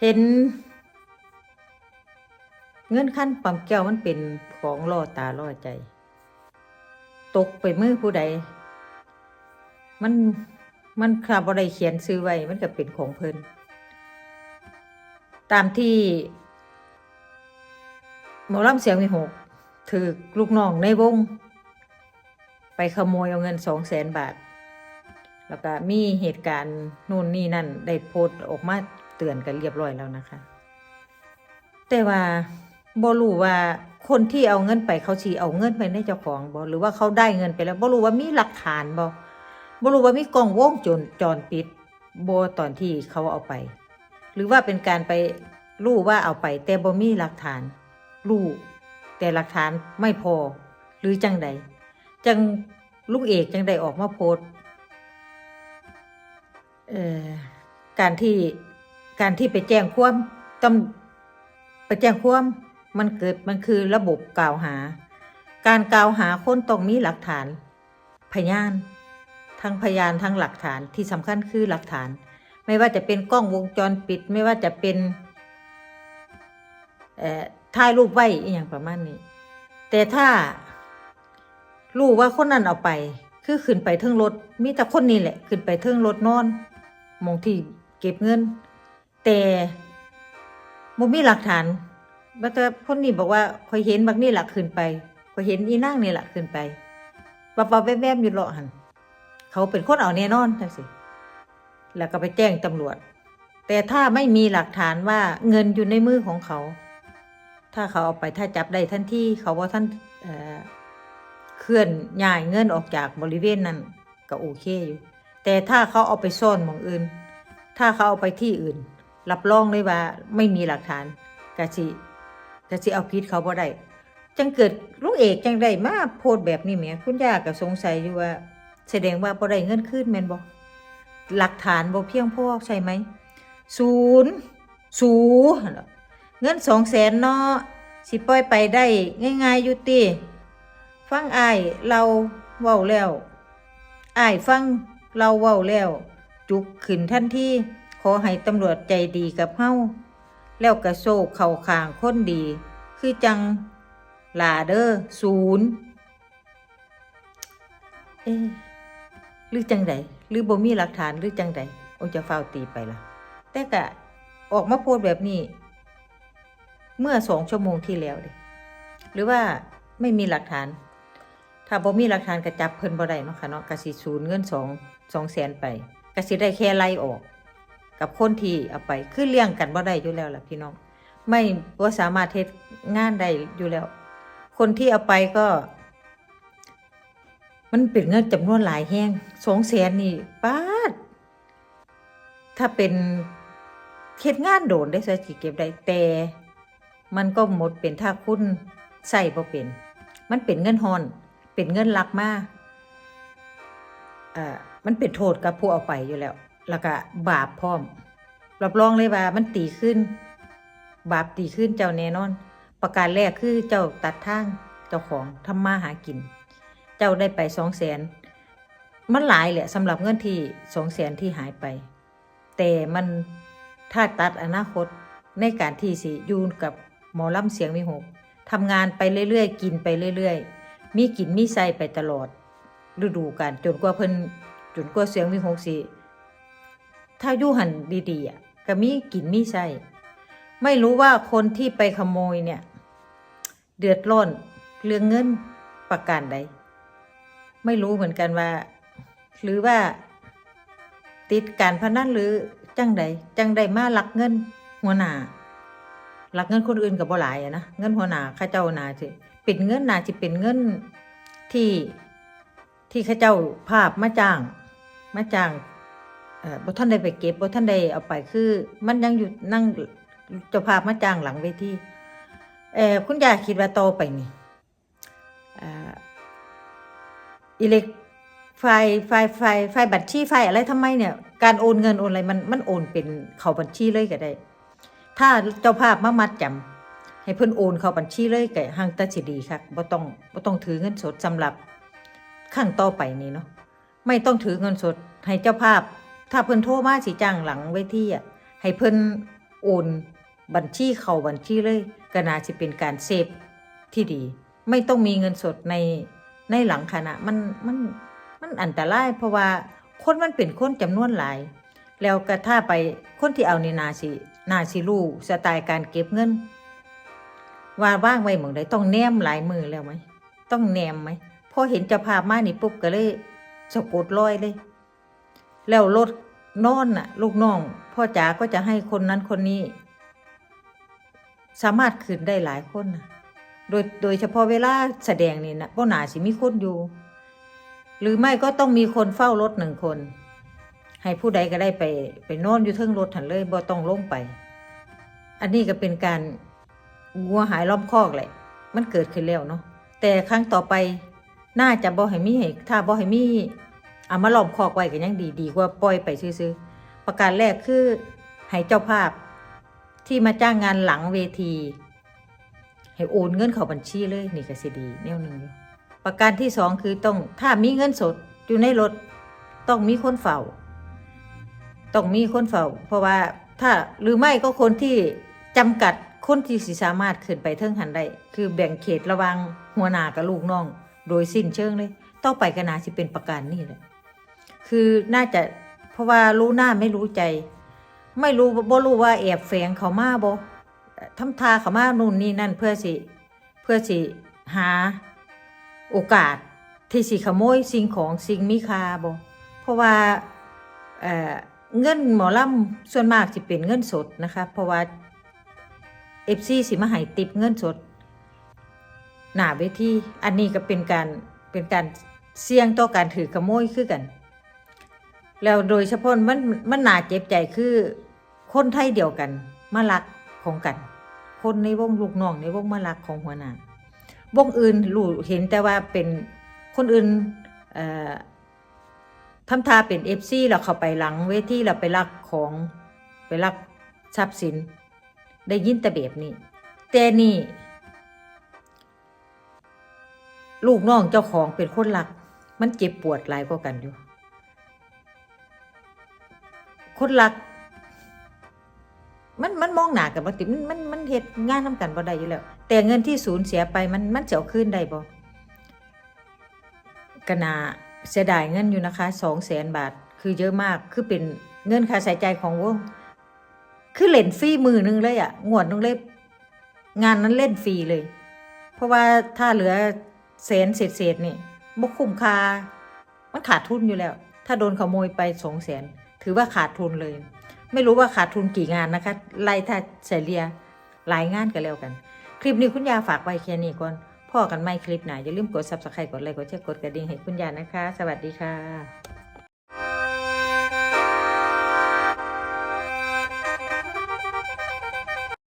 เห็น เงินขั้นปั๊มแก้วมันเป็นของล่อตาล่อใจ ตกไปมือผู้ใด มันมันคาบอะไรเขียนซื้อไว้มันก็เป็นของเพิ่นตามที่หมอลำเสียงมีหกถือลูกน้องในวง ไปขโมยเอาเงินสองแสนบาท แล้วก็มีเหตุการณ์นู่นนี่นั่น ได้โพสต์ออกมา เตือนกันเรียบร้อยแล้วนะคะ แต่ว่าบ่รู้ว่าคนที่เอาเงินไปเขาสิเอาเงินไปในเจ้าของบ่หรือว่าเขาได้เงินไปแล้วบ่รู้ว่ามีหลักฐานบ่บ่รู้ว่ามีกล้องวงจรจรปิดบ่ตอนที่เขาเอาไป หรือว่าเป็นการไปรู้ว่าเอาไป แต่บ่มีหลักฐานรู้แต่หลักฐานไม่พอหรือจังใดจังลุงเอกจังใดออกมาโพสเอ่อการที่ การที่ไปแจ้งความตำไปแจ้งความมันเกิดมันคือระบบกล่าวหา การกล่าวหาคนต้องมีหลักฐาน พยาน ทั้งพยานทั้งหลักฐานที่สำคัญคือหลักฐาน ไม่ว่าจะเป็นกล้องวงจรปิด ไม่ว่าจะเป็นถ่ายรูปไว้อย่างประมาณนี้ แต่ถ้ารู้ว่าคนนั้นเอาไป คือขึ้นไปเทิงรถมีแต่คนนี้แหละ ขึ้นไปเทิงรถนอนมองที่เก็บเงิน แต่บ่มีหลักฐานว่าแต่คนนี้บอกว่าคอยเห็นบักนี่หลักขึ้นไปคอยเห็นอีนางนี่หลักขึ้นไปวับวับแวบแวบอยู่เลาะหันเขาเป็นคนเอาแน่นอนจังสิแล้วก็ไปแจ้งตำรวจ แต่ถ้าไม่มีหลักฐานว่าเงินอยู่ในมือของเขา ถ้าเขาเอาไปถ้าจับได้ทันทีเขาว่าท่านเอ่อเคลื่อนย้ายเงินออกจากบริเวณนั้นก็โอเคอยู่ แต่ถ้าเขาเอาไปซ่อนหมองอื่น ถ้าเขาเอาไปที่อื่น รับรองเลยว่าไม่มีหลักฐานกะสิกะสิเอาผิดเขาบ่ได้จังเกิดลูกเอกจังได้มาโพดแบบนี้แหมคุณย่าก็สงสัยอยู่ว่า แสดงว่าบ่ได้เงินคืนแม่นบ่หลักฐานบ่เพียงพอใช่ไหมศูนย์ศูนย์เงินสองแสนเนาะสิปล่อยไปได้ง่ายๆอยู่ติฟังอายเราเว้าแล้วอายฟังเราเว้าแล้ว จุกขึ้นทันที ขอให้ตำรวจใจดีกับเฮาแล้วกระโซกเข่าคางคนดี คือจังลาเดอร์ศูนย์เอ๊หรือจังใดหรือบ่มีหลักฐานหรือจังใดโอจะเฝ้าตีไปล่ะแต่กะออกมาพสต์แบบนี้ เมื่อสองชั่วโมงที่แล้วเดะหรือว่าไม่มีหลักฐาน ถ้าบ่มีหลักฐานก็จับเพิ่นบ่ได้เนาะค่ะเนาะกะสิสูญเงินสองสองแสนไปกะสิได้แค่ไล่ออก กับคนที่เอาไปคือเลี้ยงกันบ่ได้อยู่แล้วล่ะพี่น้อง ไม่ว่าสามารถเฮ็ดงานได้อยู่แล้ว คนที่เอาไปก็ มันเป็นเงินจำนวนหลายแห้งสองแสนนี่ป้าด ถ้าเป็นเฮ็ดงานโดนได้ซะสิเก็บได้แต่ มันก็หมดเป็นถ้าคุณใส่บ่เป็น มันเป็นเงินฮอน เป็นเงินลักมาเอ่อมันเป็นโทษกับผู้เอาไปอยู่แล้ว แล้วก็บาปพร้อม รับรองเลยว่ามันตีขึ้น บาปตีขึ้นเจ้าแน่นอน ประการแรกคือเจ้าตัดทางเจ้าของทำมาหากิน เจ้าได้ไปสองแสนมันหลายแหละสำหรับเงินที่สองแสนที่หายไป แต่มันถ้าตัดอนาคตในการที่สิอยูนกับหมอลำเสียงมีหกทำงานไปเรื่อยๆ กินไปเรื่อยๆ มีกินมีใส่ไปตลอด ฤดูกาลจนกว่าเพิ่นจนกว่าเสียงมีหกสิ ถ้าอยู่หันดีๆอะก็มีกินมีใส่ไม่รู้ว่าคนที่ไปขโมยเนี่ย เดือดร้อนเรื่องเงินประการใด ไม่รู้เหมือนกันว่า หรือว่า ติดการพนันหรือจังใดจังใดมาลักเงิน หัวหน้าลักเงินคนอื่นกับบ่หลายอะนะเงินหัวหน้าข้าเจ้านาสิเป็นเงินนาสิเป็นเงินที่ที่ข้าเจ้าภาพมาจ้างมาจ้าง บ่ท่านได้ไปเก็บบ่ท่านได้เอาไปคือ มันยังอยู่นั่งเจ้าภาพมาจ้างหลังเวทีเอ่อคุณยายคิดว่าต่อไปนี่อ่าอิเล็กไฟไฟไฟไฟบัญชีไฟอะไรทำไมเนี่ย การโอนเงินโอนอะไรมันมันโอนเป็นเข้าบัญชีเลยก็ได้ ถ้าเจ้าภาพมามัดจำให้เพิ่นโอนเข้าบัญชีเลยก็หังตาสิดีครับบ่ต้องบ่ต้องถือเงินสดสำหรับขั้งต่อไปนี้เนาะไม่ต้องถือเงินสดให้เจ้าภาพ ถ้าเพิ่นโทรมาสิจ้างหลังเวทีอะให้เพิ่นโอนบัญชีเข้าบัญชีเลยก็น่าจะเป็นการเซฟที่ดี ไม่ต้องมีเงินสดในในหลังคณะมันมันมันอันตรายเพราะว่าคนมันเป็นคนจำนวนหลาย แล้วก็ถ้าไปคนที่เอานี่นาสินาสิรู้สไตล์การเก็บเงิน ว่าว่างไว้หมองใดต้องแนมหลายมือแล้วไหมต้องแนมไหมพอเห็นจ้าภาพมานี่ปุ๊บก็เลยสะกดรอยเลย แล้วรถนอนน่ะ ลูกน้อง พ่อจ๋าก็จะให้คนนั้นคนนี้ สามารถขึ้นได้หลายคนนะโดยโดยเฉพาะเวลาแสดงนี่นะก็หนาสิมีคนอยู่ หรือไม่ก็ต้องมีคนเฝ้ารถหนึ่งคน ให้ผู้ใดก็ได้ไป ไปนอนอยู่เทิงรถหันเลยบ่ต้องลงไป อันนี้ก็เป็นการงัวหายล้อมคอกแหละ มันเกิดขึ้นแล้วเนาะแต่ครั้งต่อไปน่าจะบ่ให้มีให้ถ้าบ่ให้มี เอามาล้อมคอกไว้ก็ยังดีดีกว่าปล่อยไปซื่อๆประการแรกคือให้เจ้าภาพที่มาจ้างงานหลังเวที ให้โอนเงินเข้าบัญชีเลยนี่ก็สิดีแนวหนึ่งอยู่ประการที่สองคือต้องถ้ามีเงินสดอยู่ในรถต้องมีคนเฝ้าต้องมีคนเฝ้า เพราะว่าถ้าหรือไม่ก็คนที่จำกัดคนที่สิสามารถขึ้นไปเทิงหันได้คือแบ่งเขตระวังหัวหน้ากับลูกน้อง โดยสิ้นเชิงเลย ต่อไปก็น่าสิเป็นประการนี่แหละ คือน่าจะเพราะว่ารู้หน้าไม่รู้ใจ ไม่รู้บ่รู้ว่าแอบแฝงเขามาบ่ทำทาเขามานู่นนี่นั่นเพื่อสิ เพื่อสิหาโอกาสที่สิขโมยสิ่งของสิ่งมีค่าบ่เพราะว่าเอ่อเงินหมอลำส่วนมากสิเป็นเงินสดนะคะ เพราะว่า FC สิมาให้ติปเงินสด หนาเวทีอันนี้ก็เป็นการเป็นการเสี่ยงต่อการถือขโมยคือกัน แล้วโดยเฉพาะมันมันหนาเจ็บใจคือ คนไทยเดียวกันมาลักของกัน คนในวงลูกน้องในวงมาลักของหัวหน้าวงอื่นรู้เห็นแต่ว่าเป็นคนอื่นทำทาเป็นเอฟซีแล้วเข้าไปหลังเวทีแล้วไปลักของไปลักทรัพย์สิน ได้ยินแต่แบบนี้ แต่นี่ ลูกน้องเจ้าของเป็นคนลัก มันเจ็บปวดหลายกว่ากันอยู่ คนรัก มันมันมองหนากันบ่ติมันมันมันเฮ็ดงานทำกันบ่ได้อยู่แล้ว แต่เงินที่สูญเสียไปมันมันจะเอาคืนได้บ่กนาเสียดายเงินอยู่นะคะสองแสนบาท คือเยอะมากคือเป็นเงินค่าใช้จ่ายของวง คือเล่นฟรีมือหนึงเลยอะงวดนึงเลยงานนั้นเล่นฟรีเลย เพราะว่าถ้าเหลือแสนเศษๆนี่บ่คุ้มค่ามันขาดทุนอยู่แล้ว ถ้าโดนขโมยไปสองแสน ถือว่าขาดทุนเลย ไม่รู้ว่าขาดทุนกี่งานนะคะ ไล่ถ้าเฉลี่ยหลายงานกันแล้วกัน คลิปนี้คุณยาฝากไว้แค่นี้ก่อนพ่อกันไม่คลิปไหนอย่าลืมกด subscribe กดไลค์กดแชร์กดกระดิ่งให้คุณยานะคะ สวัสดีค่ะ